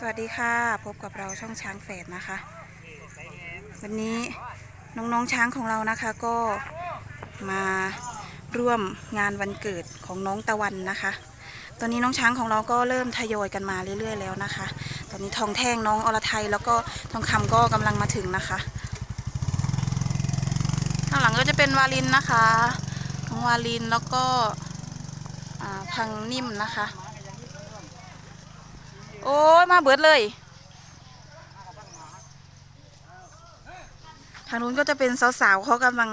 สวัสดีค่ะ พบกับเราช่องช้างแฝดนะคะ วันนี้น้องๆช้างของเรานะคะก็มาร่วมงานวันเกิดของน้องตะวันนะคะ ตอนนี้น้องช้างของเราก็เริ่มทยอยกันมาเรื่อยๆแล้วนะคะ ตอนนี้ทองแท่งน้องอรไทยแล้วก็ทองคำก็กำลังมาถึงนะคะข้างหลังก็จะเป็นวาลินนะคะน้องวาลินแล้วก็พังนิ่มนะคะ อ้ยมาเบิดเลย ทางนู้นก็จะเป็นสาวๆเขากำลัง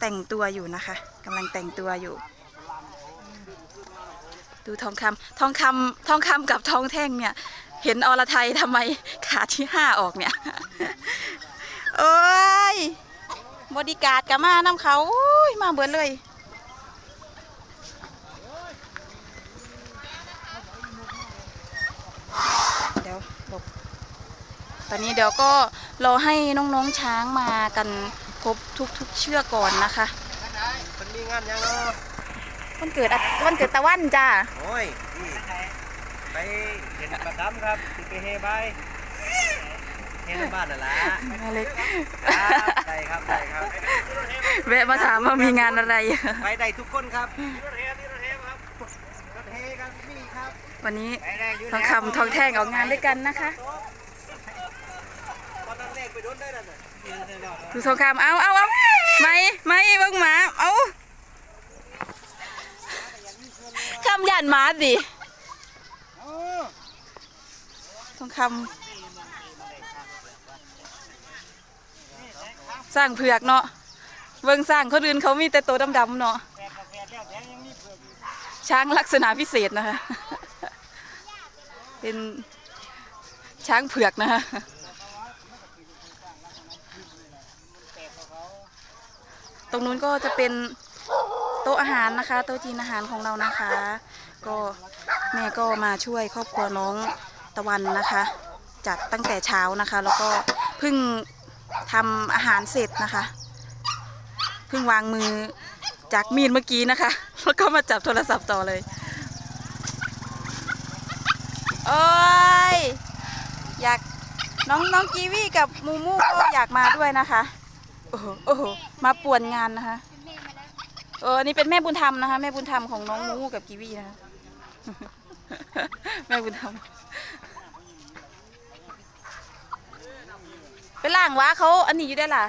แต่งตัวอยู่นะคะกำลังแต่งตัวอยู่ ดูทองคำทองคำทองคำกับทองแท่งเนี่ย เห็นอรไทยทำไมขาที่ห้าออกเนี่ยโอ้ยบอดีการ์ดกับมาน้ำเขาโอ้ยมาเบิดเลย เดี๋ยวหลบต อนนี้เดี๋ยวก็รอให้น้องๆช้างมากันครบทุกๆเชือกก่อนนะคะมันมีงานยังเนาะวันเกิดอะวันเกิดตะวันจ้าโอ้ยนี่ไปเห็นประดำครับที่ไปเฮบายเฮในบ้านนั่นแหละมาเลยครับได้ครับได้ครับแวะมาถามว่ามีงานอะไร ไปได้ทุกคนครับรถเฮมีรถเฮครับรถเฮครับนี่ครับวันนี้ไปได้อยู่ทองคำทองแท่งออกงานด้วยกันนะคะ ตอนนั้นเลขไปโดูทองคำเอาเอาเอาไม่ไม่เบิ่งหมา เอาคำยันหมาสิทองคำสร้างเผือกเนาะเบิ่งสร้างคนอื่นเขามีแต่ตัวดำๆเนาะช้างลักษณะพิเศษนะคะ เป็นช้างเผือกนะคะ รงนู้นก็จะเป็นโต๊ะอาหารนะคะ โต๊ะจีนอาหารของเรานะคะ ก็แม่ก็มาช่วยครอบครัวน้องตะวันนะคะ จัดตั้งแต่เช้านะคะ แล้วก็เพิ่งทำอาหารเสร็จนะคะเพิ่งวางมือจากมีดเมื่อกี้นะคะ แล้วก็มาจับโทรศัพท์ต่อเลยโอ้ยอยากน้องน้องกีวีกับมูมูก็อยากมาด้วยนะคะ อ้โหโอ้โหมาป่วนงานนะคะเออนี่เป็นแม่บุญธรรมนะคะ แม่บุญธรรมของน้องมูกับกีวีนะคะแม่บุญธรรมไปล่างวะเขาอันนี้อยู่ได้ล่ะ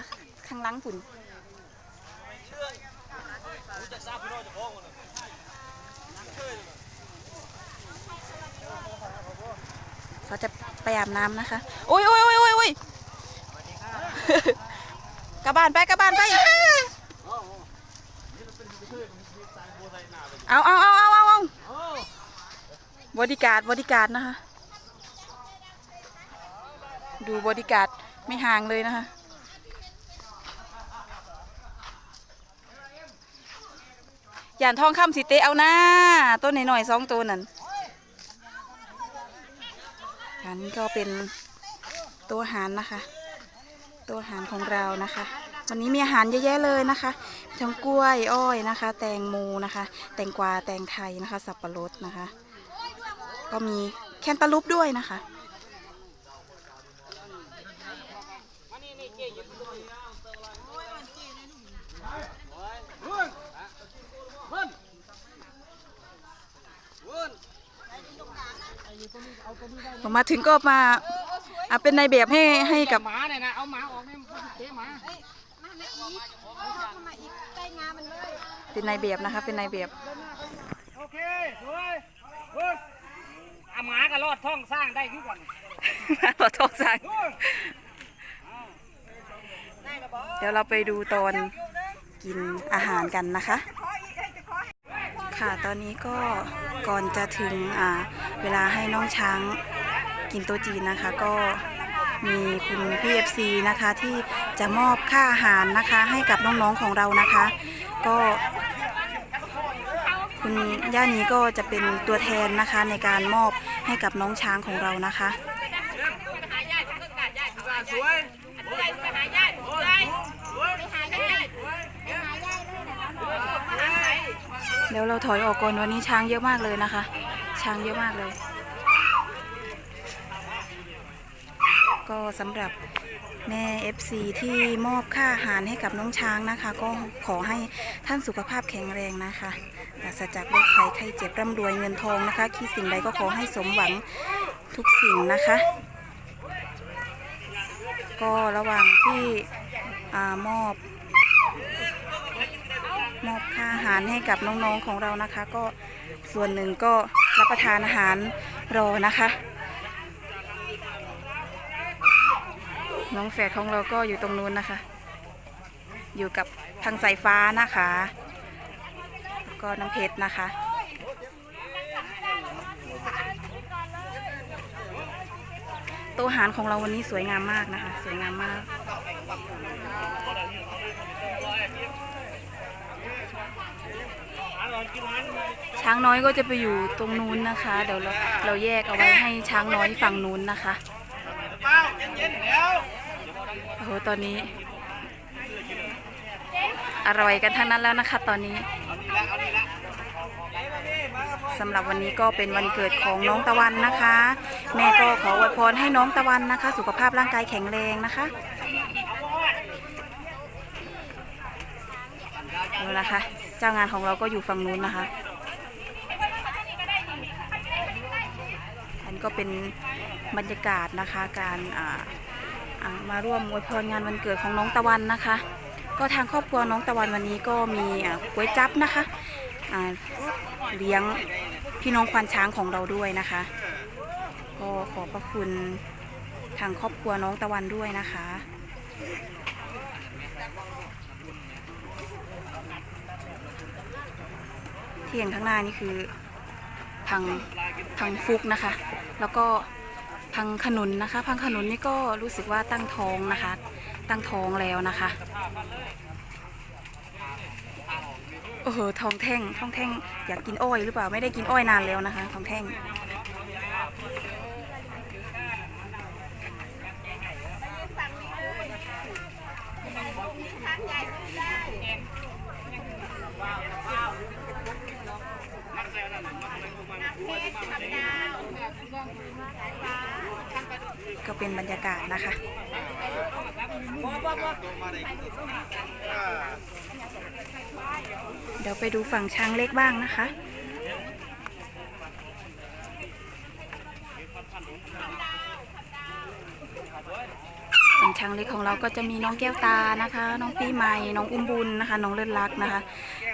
ข้างหลังผุนเขาจะไปอาบน้ำนะคะ โอ้ยโอ้ยโอ้ยโอ้ยโอ้ย กลับบ้านไปกลับบ้านไป เอาเอาเอาเอาเอาเอาบอดี้การ์ดบอดี้การ์ดนะคะ ดูบอดี้การ์ดไม่ห่างเลยนะคะอย่านทองคำสิเตเอาหน้าต้นหน่อยๆสองตัวนั่นอันนี้ก็เป็นตัวหารนะคะ ตัวอาหารของเรานะคะ วันนี้มีอาหารเยอะแยะเลยนะคะมีทั้งกล้วยอ้อยนะคะ แตงโมนะคะ แตงกวาแตงไทยนะคะ สับปะรดนะคะ ก็มีแคนตาลูปด้วยนะคะผมมาถึงก็มา อะเป็นนายแบบให้ให้กับ หมาเนี่ยนะ เอาหมาออกเนี่ยมันเตะหมาเป็นนายแบบนะคะ เป็นนายแบบ โอเคสวยเฮ้ยเอาหมาก็รอดท้องสร้างได้ทุกวันขอโทษสั่งเดี๋ยวเราไปดูตอนกินอาหารกันนะคะ ค่ะตอนนี้ก็ก่อนจะถึงอ่าเวลาให้น้องช้าง กินโต๊ะจีนนะคะ ก็มีคุณพี่เอฟซีนะคะที่จะมอบค่าอาหารนะคะให้กับน้องๆของเรานะคะ ก็ คุณย่านี้ก็จะเป็นตัวแทนนะคะในการมอบให้กับน้องช้างของเรานะคะเดี๋ยวเราถอยออกก่อนวันนี้ช้างเยอะมากเลยนะคะ ช้างเยอะมากเลย ก็สำหรับแม่ FC ที่มอบค่าอาหารให้กับน้องช้างนะคะ ก็ขอให้ท่านสุขภาพแข็งแรงนะคะปราศจากโรคภัยไข้เจ็บร่ำรวยเงินทองนะคะ คิดสิ่งใดก็ขอให้สมหวังทุกสิ่งนะคะ ก็ระหว่างที่อมอบ มอบค่าอาหารให้กับน้องๆของเรานะคะ ก็ส่วนหนึ่งก็รับประทานอาหารรอนะคะ น้องแฝดของเราก็อยู่ตรงนู้นนะคะ อยู่กับทางสายฟ้านะคะ ก็น้ำเพชรนะคะต๊ะอาหารของเราวันนี้สวยงามมากนะคะ สวยงามมากช้างน้อยก็จะไปอยู่ตรงนู้นนะคะ เดี๋ยวเราเราแยกเอาไว้ให้ช้างน้อยฝั่งนู้นนะคะเย็นๆเดี๋ยว โอ้โหตอนนี้ อร่อยกันทั้งนั้นแล้วนะคะ ตอนนี้สำหรับวันนี้ก็เป็นวันเกิดของน้องตะวันนะคะ แม่ก็ขออวยพรให้น้องตะวันนะคะ สุขภาพร่างกายแข็งแรงนะคะดูนะคะ เจ้างานของเราก็อยู่ฝั่งนู้นนะคะ อันก็เป็นบรรยากาศนะคะการอ่า มาร่วมอวยพรงานวันเกิดของน้องตะวันนะคะ ก็ทางครอบครัวน้องตะวันวันนี้ก็มีก๋วยจั๊บนะคะเลี้ยงพี่น้องควานช้างของเราด้วยนะคะ ก็ขอบพระคุณทางครอบครัวน้องตะวันด้วยนะคะที่เห็นข้างหน้านี่คือพังพังฟุกนะคะ แล้วก็ พังขนุนนะคะ พังขนุนนี่ก็รู้สึกว่าตั้งท้องนะคะ ตั้งท้องแล้วนะคะโอ้โหทองแท่งทองแท่งอยากกินอ้อยหรือเปล่าไม่ได้กินอ้อยนานแล้วนะคะ ทองแท่งก็ เป็นบรรยากาศนะคะเดี๋ยวไปดูฝั่งช้างเล็กบ้างนะคะฝั่งช้างเล็กของเราก็จะมีน้องแก้วตานะคะ น้องปีใหม่ น้องอุ้มบุญนะคะ น้องเลิศรักนะคะ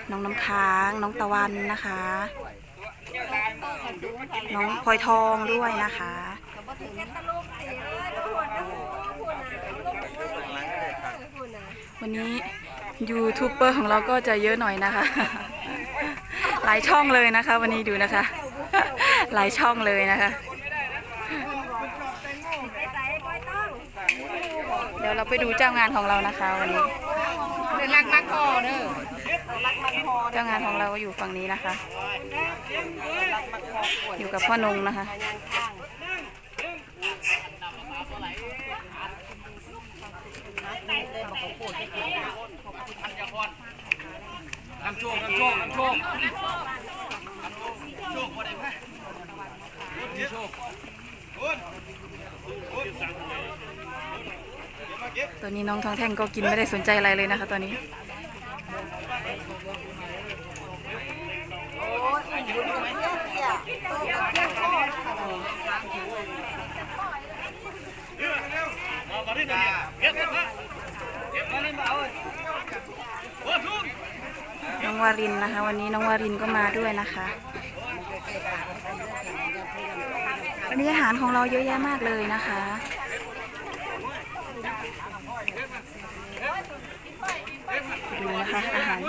น้องน้ำค้าง น้องตะวันนะคะ น้องพลอยทองด้วยนะคะ วันนี้ยูทูบเบอร์ของเราก็จะเยอะหน่อยนะคะ หลายช่องเลยนะคะ วันนี้ดูนะคะ หลายช่องเลยนะคะ เดี๋ยวเราไปดูเจ้างานของเรานะคะวันนี้เดินลักมักคอเด้อเจ้างานของเราอยู่ฝั่งนี้นะคะ อยู่กับพ่อนงนะคะ น้ำโชคน้ำโชคน้ำโชคตัวนี้น้องทองแท่งก็กินไม่ได้สนใจอะไรเลยนะคะตัวนี้น้องวารินารินนะคะ วันนี้น้องวารินก็มาด้วยนะคะวันนี้อาหารของเราเยอะแยะมากเลยนะคะ ดูนะคะ อาหาร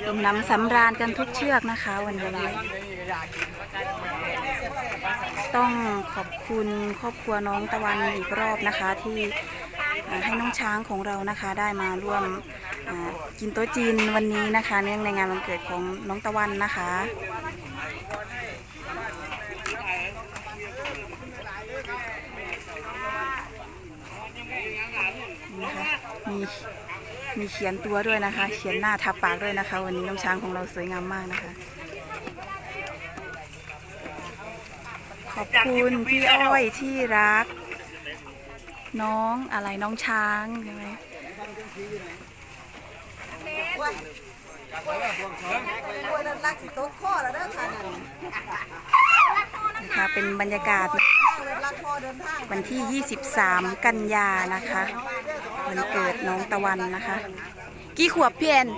ดื่มน้ำสำราญกันทุกเชือกนะคะ วันนี้ ต้องขอบคุณครอบครัวน้องตะวันอีกรอบนะคะที่ให้น้องช้างของเรานะคะ ได้มาร่วมกินโต๊ะจีนวันนี้นะคะเนื่องในงานวันเกิดของน้องตะวันนะคะนี่นะคะมีมีเขียนตัวด้วยนะคะ เขียนหน้าทับปากด้วยนะคะ วันนี้น้องช้างของเราสวยงามมากนะคะ ขอบคุณพี่อ้อยที่รัก น้องอะไรน้องช้างใช่ไหมนะคะเป็นบรรยากาศ วันที่ 23 กันยานะคะ วันเกิดน้องตะวันนะคะ กี่ขวบพี่แอน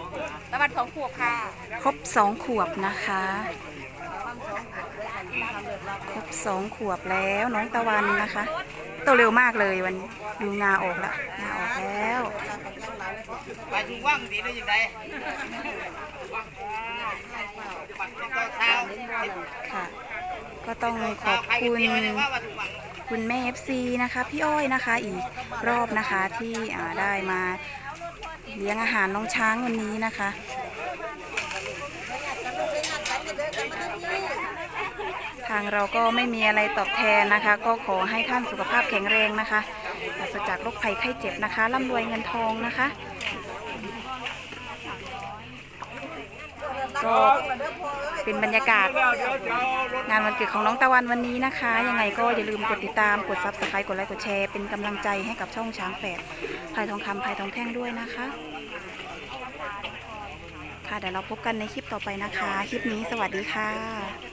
ตะวันสองขวบค่ะ ครบสองขวบนะคะ ครบสองขวบแล้วน้องตะวันนะคะโตเร็วมากเลยวันนี้ดูงาออกแล้วงาออกแล้วไปถึงว่างดีได้ยังไงปัดก็เท้าค่ะ ก็ต้องขอบคุณว่าว่าถึงว่างคุณแม่ FC นะคะ พี่อ้อยนะคะอีกรอบนะคะที่อ่าได้มาเลี้ยงอาหารน้องช้างวันนี้นะคะ ทางเราก็ไม่มีอะไรตอบแทนนะคะ ก็ขอให้ท่านสุขภาพแข็งแรงนะคะปราศจากโรคภัยไข้เจ็บนะคะร่ำรวยเงินทองนะคะ ก็เป็นบรรยากาศ งานวันเกิดของน้องตะวันวันนี้นะคะ ยังไงก็อย่าลืมกดติดตามกด subscribe กดไลค์กดแชร์เป็นกำลังใจให้กับช่องช้างแฝดพายทองคำพายทองแท่งด้วยนะคะค่ะเดี๋ยวเราพบกันในคลิปต่อไปนะคะ คลิปนี้สวัสดีค่ะ